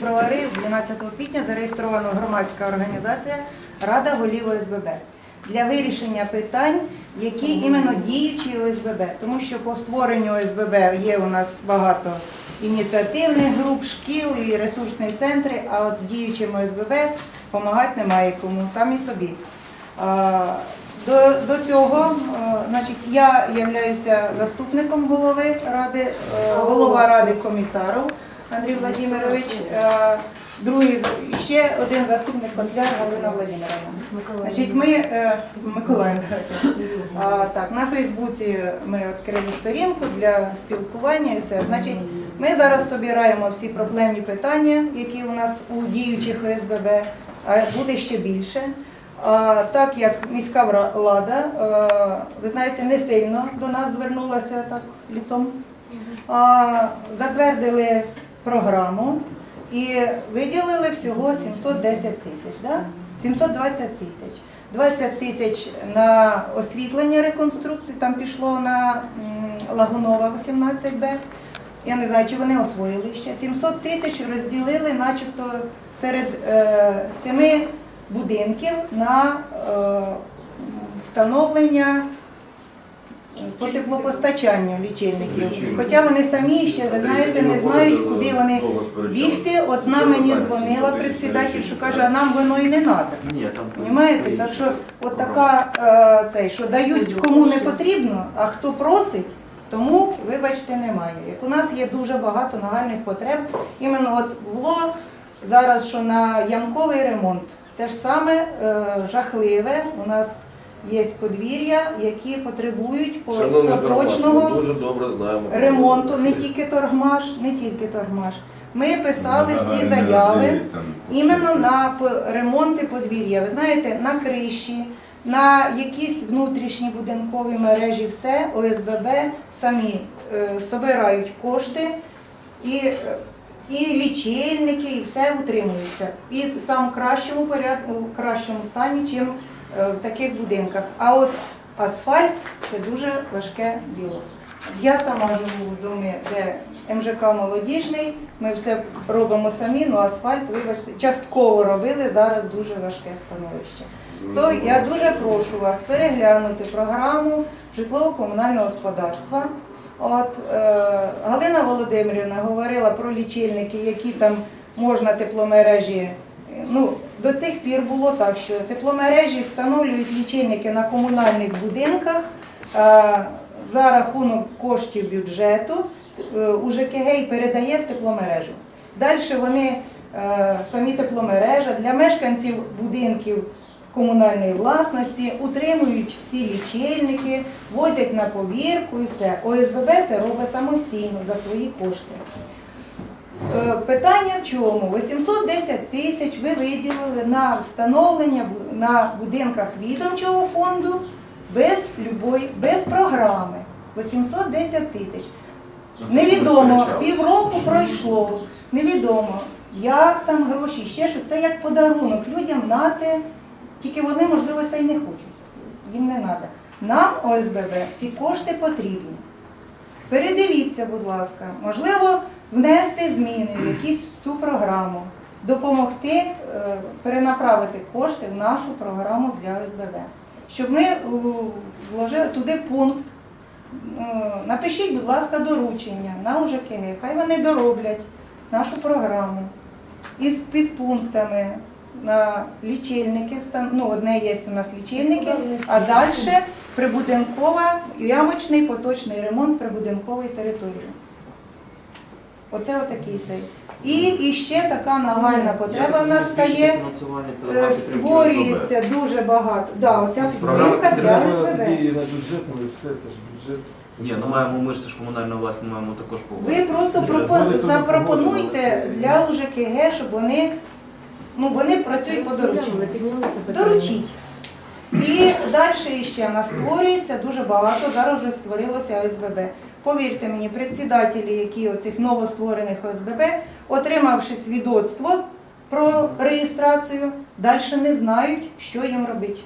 Бровари 12 квітня зареєстрована громадська організація Рада голів ОСББ для вирішення питань, які іменно діючі ОСББ. Тому що по створенню ОСББ є у нас багато ініціативних груп, шкіл і ресурсні центри, а от діючим ОСББ допомагати немає кому, самі собі. До, до цього, е, значить, я являюся заступником голови ради, е, голова ради комісарів Андрій Владимирович, е, другий ще один заступник Котляр Галина Владимировна. Значить, ми е, Миколаїв, так, на Фейсбуці ми відкрили сторінку для спілкування і все. Значить, ми зараз збираємо всі проблемні питання, які у нас у діючих ОСББ, а буде ще більше. Так як міська влада, е, ви знаєте, не сильно до нас звернулася так ліцом, затвердили програму і виділили всього 710 тисяч. Да? 720 тисяч. 20 тисяч на освітлення реконструкції, там пішло на Лагунова 18Б. Я не знаю, чи вони освоїли ще. 700 тисяч розділили начебто серед е, семи будинків на е, встановлення по теплопостачанню лічильників. Лічильників. Хоча вони самі ще, ви знаєте, не знають, куди вони бігти. От нам мені дзвонила председатель, що каже, а нам воно і не треба. Понімаєте? Так що от така е, цей, що дають кому не потрібно, а хто просить, тому, вибачте, немає. Як у нас є дуже багато нагальних потреб, іменно от було зараз, що на ямковий ремонт, те ж саме е, жахливе. У нас є подвір'я, які потребують Шановний поточного Торгмаш, ми дуже добре знаємо. ремонту, не тільки торгмаш, не тільки торгмаш. Ми писали всі заяви іменно на п- ремонти подвір'я. Ви знаєте, на криші, на якісь внутрішні будинкові мережі, все ОСББ самі е, собирають кошти і, е, і лічильники, і все утримується. І в сам кращому порядку, в кращому стані, чим в таких будинках. А от асфальт це дуже важке діло. Я сама живу в домі, де МЖК молодіжний, ми все робимо самі, ну асфальт, вибачте, частково робили, зараз дуже важке становище. То я дуже прошу вас переглянути програму житлово-комунального господарства. От е, Галина Володимирівна говорила про лічильники, які там можна тепломережі. Ну, до цих пір було так, що тепломережі встановлюють лічильники на комунальних будинках е, за рахунок коштів бюджету е, у ЖКГ і передає в тепломережу. Далі вони е, самі тепломережа для мешканців будинків комунальної власності утримують ці лічильники, возять на повірку і все. ОСББ це робить самостійно за свої кошти. Е, Питання в чому? 810 тисяч ви виділили на встановлення на будинках відомчого фонду без любої, без програми. 810 тисяч. Невідомо, півроку пройшло, невідомо, як там гроші, ще що це як подарунок людям нате, тільки вони, можливо, це й не хочуть. Їм не треба. Нам, ОСББ, ці кошти потрібні. Передивіться, будь ласка, можливо, внести зміни в якусь ту програму, допомогти е, перенаправити кошти в нашу програму для ОСББ. Щоб ми е, вложили туди пункт. е, Напишіть, будь ласка, доручення на УЖКГ, хай вони дороблять нашу програму із підпунктами на лічильники. Ну, одне є у нас лічильники, а далі прибудинкова, ямочний поточний ремонт прибудинкової території. Оце отакий цей. І, і ще така нагальна потреба в нас стає. Е, Створюється дуже багато. Да, оця підтримка для СВБ. дії на бюджет, ну і все, це ж бюджет. Ні, ну маємо ми ж це ж комунальна ми маємо також Ви просто пропо- запропонуйте для УЖКГ, щоб вони, ну, вони працюють по дорученню. Доручіть. І далі ще в нас створюється дуже багато, зараз вже створилося ОСББ. Повірте мені, председателі, які оцих новостворених ОСББ, отримавши свідоцтво про реєстрацію, далі не знають, що їм робити,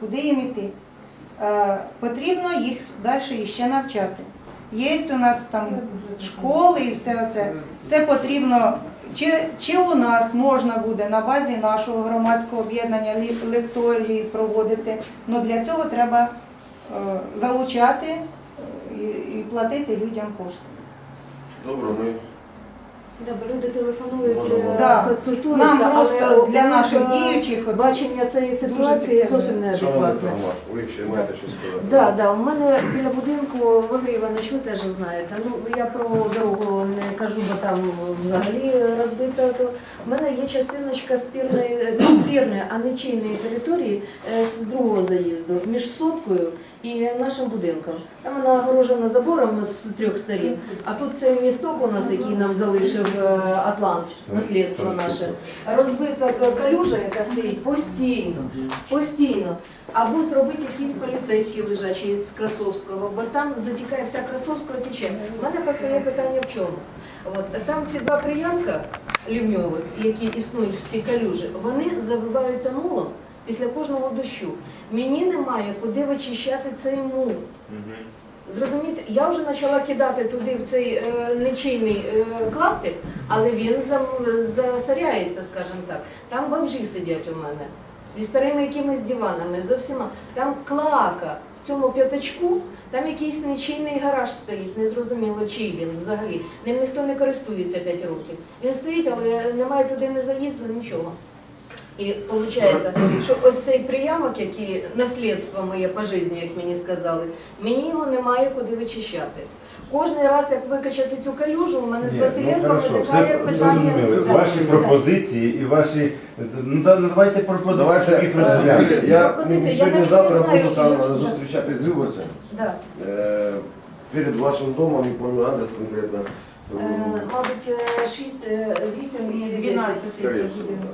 куди їм іти. Е, Потрібно їх далі ще навчати. Є у нас там школи і все це. Це потрібно Чи, чи у нас можна буде на базі нашого громадського об'єднання лекторії проводити? Ну для цього треба е, залучати е, і платити людям кошти. Добре, ми Да, бо люди телефонують, Можемо. е, Да. консультуються, Нам але просто для них, наших е, діючих от бачення цієї ситуації таке, зовсім шановний неадекватне. Ви ще маєте щось сказати? Да, да, у мене біля будинку Валерій Іванович, ви теж знаєте. Ну я про дорогу не кажу, бо там взагалі розбита. То в мене є частиночка спірної, не спірної, а нечийної території е, з другого заїзду між соткою і нашим будинком. Там вона огорожена забором з трьох сторін. А тут цей місток у нас, який нам залишив е, Атлант, наслідство наше. Розбита калюжа, яка стоїть постійно, постійно. Або зробити якісь поліцейські лежачі з Красовського, бо там затікає вся Красовського тече. У мене постає питання в чому? От там ці два приямка лівньових, які існують в цій калюжі, вони забиваються мулом після кожного дощу. Мені немає куди вичищати цей мул. Зрозумієте, я вже почала кидати туди в цей е, нечийний е, клаптик, але він зам, засоряється, скажімо так. Там бомжі сидять у мене зі старими якимись диванами, за всіма. Там клака в цьому п'ятачку, там якийсь нечийний гараж стоїть, незрозуміло чий він взагалі. Ним ніхто не користується 5 років. Він стоїть, але немає туди не заїзду, нічого. І виходить, що ось цей приямок, який наслідство моє по житті, як мені сказали, мені його немає куди вичищати. Кожний раз, як викачати цю калюжу, у мене з Ні, ну, Василенком хорошо. виникає Це питання. зрозуміло. Да, Ваші да. пропозиції і ваші. Ну да- давайте пропозиції, Давайте, щоб їх розглянути. я я навіть сьогодні-завтра знаю, буду там які- з виборцями. Да. Е, Перед вашим домом, не пам'ятаю адрес конкретно. Е, Мабуть, 6, 8 і 10. 12 скорее це всего. буде.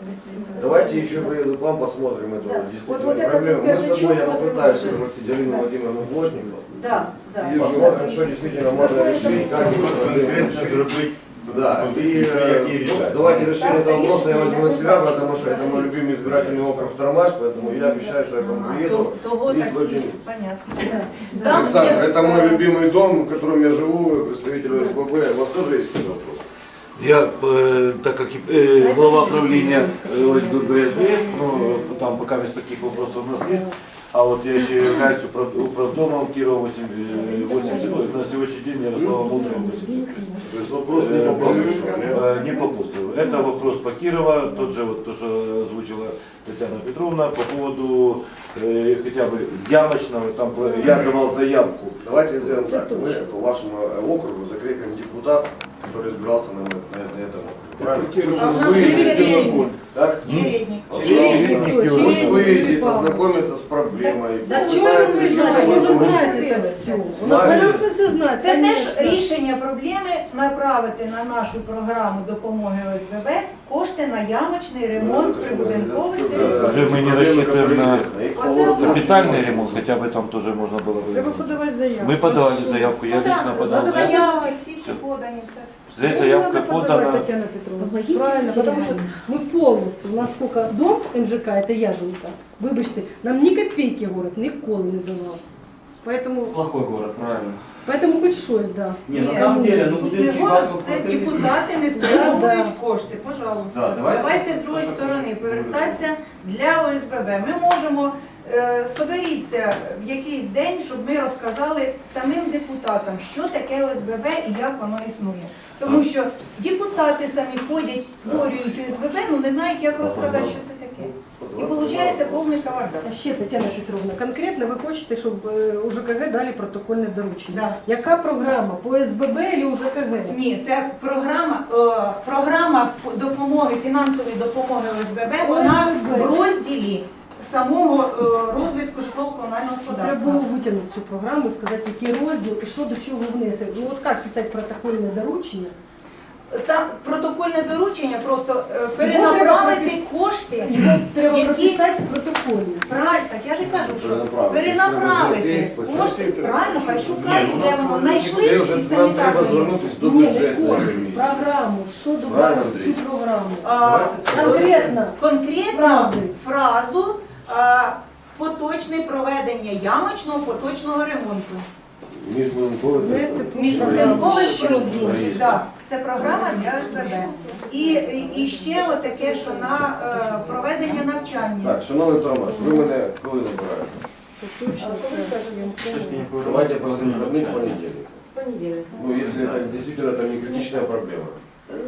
Давайте еще приеду к вам, посмотрим эту Да. действительно Вот- вот этот проблему. Мы с пятачок собой, я возле попытаюсь машины. пригласить Алину Да. Владимировну Плотникову. Да, да. Посмотрим, что действительно можно решить, как эту проблему Конкретно решить. зробити Да, и пропозиції, э, які рішати. давайте решение этого вопроса я возьму на себя, Да. потому что это мой любимый избирательный округ Тормаш, поэтому я обещаю, что я к вам приеду. То- Того і такі, Владимир. понятно. Да, да. Там Александр, где- это мой любимый дом, в котором я живу, представитель СББ. У вас тоже есть какие-то вопросы? Я, э, так как э, глава правления э, ОСББ есть, ну, там пока без таких вопросов у нас есть, а вот я еще являюсь управ- управдомом Кирова 80, на сегодняшний день Ярослава Мудрого 80. То есть вопрос не по нет? Э, Не по Кустову. Это вопрос по Кирова, тот же вот то, что озвучила Татьяна Петровна по поводу э, хотя бы ямочного, там э, я давал заявку. Давайте сделаем так. Мы по вашему э, округу закрепим депутата, который избирался на, на, на этом округе. Правильно? А у нас Вы- Чередник. Так? Чередник. Чередник. Чередник. Пусть выйдет, ознакомится с проблемой. За попытается чого ви решить знаєте? ее. Ви вже Мы- знаєте це все. У нас Це є- все знать. Це теж рішення проблеми направити на нашу програму допомоги ОСББ кошти на ямочний ремонт прибудинкових Э, територій. Уже мы не проблемы, рассчитываем которые на известны. Их Вот по это городу Капитальный очень ремонт, хотя бы там тоже можно было бы. Треба подавати заявку. Мы подавали заявку, я Ну, лично так, подал ну, заявку. Заяви, всі ці подані, все. Здесь заявка Надо подавать, подана. Татьяна Петровна. Помогите Правильно, потому материально. что мы полностью, у нас сколько дом МЖК, это я жінка, вибачте, нам ні копійки город ніколи не давав. Поэтому, Плохой город, правильно. поэтому хоч щось, да. Не, на самом деле, ну Тут не будинки город, багато це квартир. депутати не спрямовують кошти, пожалуйста. Да, давайте. давайте з другої сторони повертатися для ОСББ. Ми можемо е, соберіться в якийсь день, щоб ми розказали самим депутатам, що таке ОСББ і як воно існує. Тому що депутати самі ходять, створюють ОСББ, ну не знають, як розказати, що це таке. І виходить повний кавардак. А ще, Тетяна Петровна, конкретно ви хочете, щоб е, у ЖКГ дали протокольне доручення. Да. Яка програма? По СББ чи у ЖКГ? Ні, це програма, е, програма допомоги, фінансової допомоги ОСББ, вона в розділі самого е, розвитку житлово-комунального Треба було витягнути цю програму, сказати, який розділ і що до чого внести. Ну от як писати протокольне доручення? Та протокольне доручення просто е, перенаправити кошти. Його треба Які? прописати в протоколі. Правильно, так я ж і кажу, що Перенаправити. перенаправити Треба кошти, правильно, хай Ні, шукають, ну, де воно знайшли ж і самі треба так. звернутися до Ні, не кошти, програму, що Правильно, Андрій? цю програму. А, Конкретно. конкретно Фрази. фразу поточне проведення ямочного поточного ремонту. Міжбудинкових Внести територій. Міжбудинкових Що? проїздів, так. Це програма для ОСББ. І, і, і ще отаке, що на е, проведення навчання. Так, шановний Томаш, ви мене коли набираєте? А коли скажемо? Давайте после выходных с понедельника. З понеділка. Ну, если это действительно там не критичная проблема.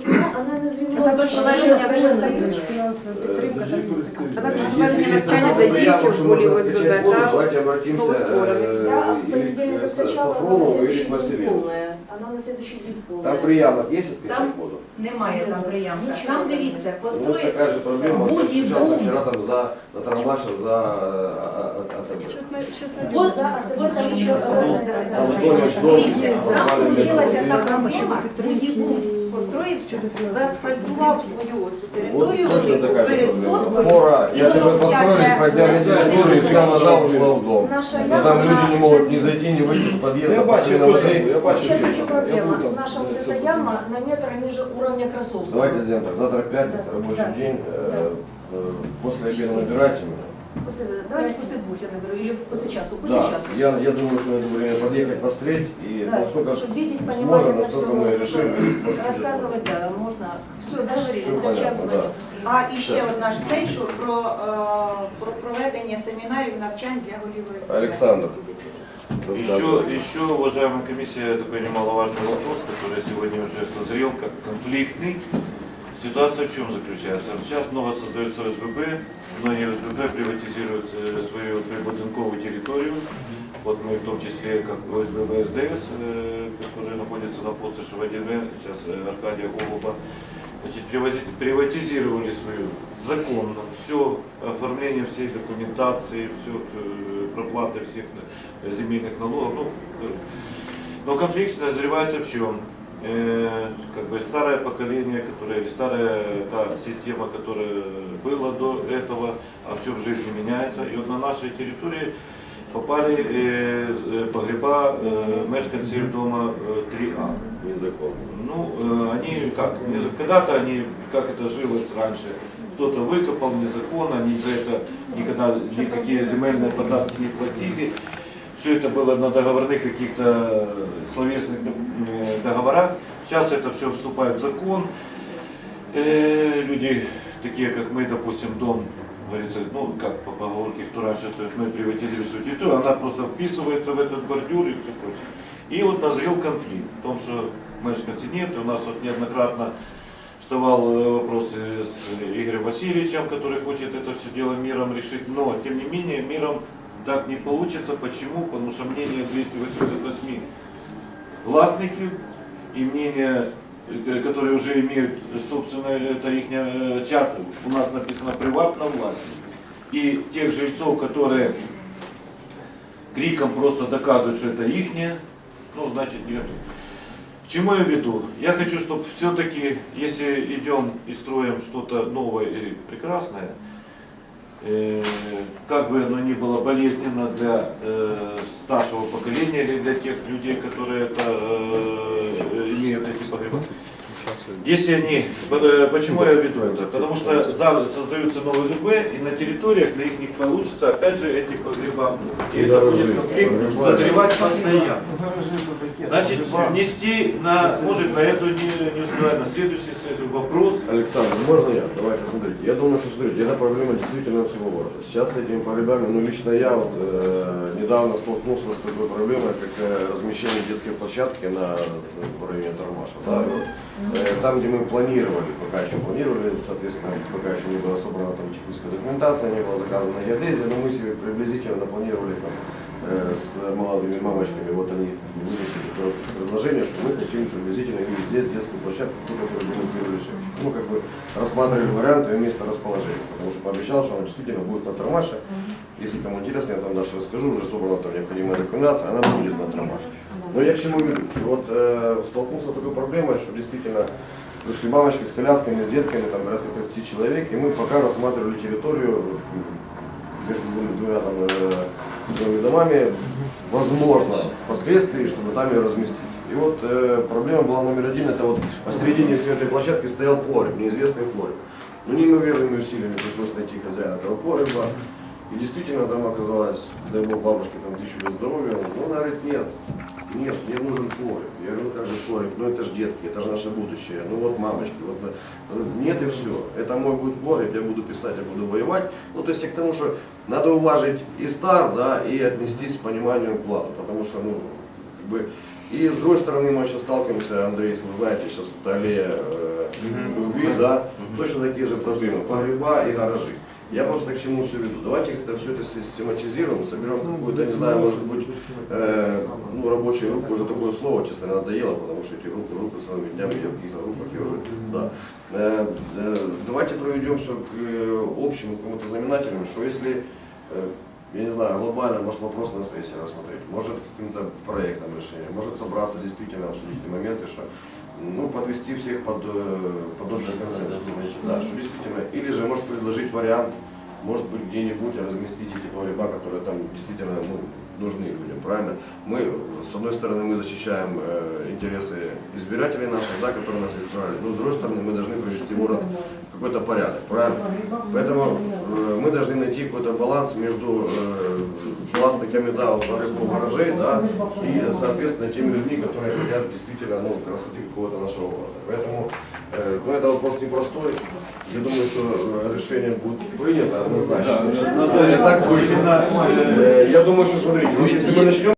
Ну, вона не зрівняна. Це точно положення вже перестають. Фінансова підтримка Е, там є житель така. Э, так, щоб если проведення есть навчання такое, для то діючих я, может, более можно ОСББ, отвечать буду. так? Давайте обратимся Новостворенных. Я э, в или понедельник к э, встречала, Сафронову, на или к следующий день Васильеву. полная. Она на следующий день полная. Там приямок есть от Там пешеходов? Немає там приямка. Нічого Там там дивіться, Вот построїть такая же проблема. Вот Будь и Сейчас бум. вчера там за, за Тарамаша, за а, а, а, АТБ. Щас на- щас на- Воз- За возле ще чого- Там Анатолійович дом, Дивіться, там нормальний получилася дом. та Програма щодо проблема, підтримки будь-бум построївся, заасфальтував свою оцю Вот територію точно велику такая же перед проблема. соткою. Фора, і я воно тебе вся построили, ця- подняли вся ця территорию, и вся територія. ножа ушла в дом. Наша И яма, там люди вона- не могут ни зайти, ни выйти с подъезда. Я бачу, постоянно точно, воды. я бачу. Сейчас еще проблема. Я буду там. Наша вот эта яма на метр ниже уровня Красовского. Давайте сделаем так. Завтра пятница, Да, рабочий да, день. да. э, э, После обеда набирайте меня. После, давайте после двух я наберу, или после часу, после Да, часу. я, я думаю, что найду время подъехать, посмотреть. И Да, насколько чтобы видеть, понимать сможем, это насколько все, мы решим. и, может, рассказывать, да, можно. Все, договорились, Всё сейчас понятно, звоню. А і ще одна ж цей, що про, е, про проведення семінарів, навчань для голів ОСББ. Александр. Еще, еще, уважаемая комиссия, такой немаловажный вопрос, который сегодня уже созрел как конфликтный. Ситуация в чем заключается? Сейчас много создается ОСББ, многие ОСББ приватизируют э, свою прибудинковую территорию. Вот мы в том числе, как ОСББ СДС, э, который находится на пустоши в 1 сейчас э, Аркадия Голуба, значит, привози- приватизировали свою законно, все оформление всей документации, все проплаты всех э, земельных налогов. Ну, э, но конфликт назревается в чем? Э, как бы старое поколение, которое, или старая та система, которая была до этого, а все в жизни меняется. И вот на нашей территории попали э, з- э, погреба э, мешканцев дома э, 3А. Незаконно. Ну, э, они как, не- когда-то они, как это жилось раньше, кто-то выкопал незаконно, они за это никогда никакие земельные податки не платили. Все это было на договорных каких-то э, словесных э, договорах. Сейчас это все вступает в закон. Э, Люди, такие как мы, допустим, дом, говорится, ну как по поговорке, кто раньше, то есть мы приватизируем территорию, она просто вписывается в этот бордюр и все прочее. И вот назрел конфликт в том, что мешканцев нет, и у нас вот неоднократно вставал э, вопрос с Игорем Васильевичем, который хочет это все дело миром решить, но тем не менее миром так не получится. Почему? Потому что мнение 288 властники и мнение, э, которые уже имеют, собственно, это их часто, у нас написано приватно власть. И тех жильцов, которые криком просто доказывают, что это ихнее, ну, значит, нет. К чему я веду? Я хочу, чтобы все-таки, если идем и строим что-то новое и прекрасное, э, как бы оно ни было болезненно для э, старшего поколения или для тех людей, которые это, э, имеют эти погреба. Если они, э, почему я веду это? Потому что за- создаются новые ЗБ, и на территориях на их не получится, опять же, эти погреба. И это будет конфликт созревать постоянно. Значит, внести на, может, на эту успевать, на следующий сессию вопрос. Александр, можно я? Давайте, смотрите. Я думаю, что, смотрите, эта проблема действительно всего города. Сейчас с этими погребами, ну, лично я вот э, недавно столкнулся с такой проблемой, как э, размещение детской площадки на, в районе Тормаша. Да, и вот, э, там, где мы планировали, пока еще планировали, соответственно, пока еще не была собрана там техническая документация, не была заказана геодезия, но мы себе приблизительно планировали там, с молодыми мамочками, вот они вынесли предложение, что мы хотим приблизительно видеть здесь детскую площадку, ту, которую демонтировали Шевченко. Ну, как бы рассматривали варианты ее места расположения, потому что пообещал, что она действительно будет на Тормаше. Если кому интересно, я там дальше расскажу, уже собрана там необходимая документация, она будет на Тормаше. Но я к чему веду? Что Вот э, столкнулся с такой проблемой, что действительно пришли мамочки с колясками, с детками, там порядка 30 человек, и мы пока рассматривали территорию между двумя, двумя там, э, жилыми домами, возможно, впоследствии, чтобы там ее разместить. И вот э, проблема была номер один, это вот посередине всей этой площадки стоял погреб, неизвестный погреб. Но неимоверными усилиями пришлось найти хозяина этого погреба. И действительно там оказалось, дай бог бабушке там тысячу лет здоровья, но она говорит, нет, Нет, мне нужен погреб. Я говорю, ну как же погреб? Ну это же детки, это же наше будущее. Ну вот мамочки, вот нет и все. Это мой будет погреб, я буду писать, я буду воевать. Ну то есть я к тому, что надо уважить и стар, да, и отнестись с пониманием к плану. Потому что, ну, как бы, и с другой стороны мы сейчас сталкиваемся, Андрей, если вы знаете, сейчас в аллея э, любви, да, точно такие же проблемы. Погреба и гаражи. Я просто к чему все веду. Давайте как-то все это систематизируем, соберем какую-то, не знаю, может быть, э, ну, рабочая группа, уже такое слово, честно, надоело, потому что эти группы, группы целыми днями я в каких-то группах я уже, да. Э, э, давайте проведем все к э, общему какому-то знаменателю, что если, э, я не знаю, глобально, может вопрос на сессии рассмотреть, может каким-то проектом решения, может собраться действительно обсудить моменты, что ну, подвести всех под, э, под общий консенсус. найти. Да, что действительно. Или же может предложить вариант, может быть, где-нибудь разместить эти погреба, которые там действительно ну, нужны людям, правильно? Мы, с одной стороны, мы защищаем э, интересы избирателей наших, да, которые нас избрали, но с другой стороны, мы должны привести город в какой-то порядок, правильно? Поэтому э, мы должны найти какой-то баланс между э, властниками да, вот, гаражей, да, и, соответственно, теми людьми, которые хотят действительно ну, красоты какого-то нашего города. Поэтому ну, это вопрос непростой. Я думаю, что э, решение будет принято однозначно. Да, надо Не так быстро. именно, э, Э, Я думаю, что смотрите, вот если мы начнем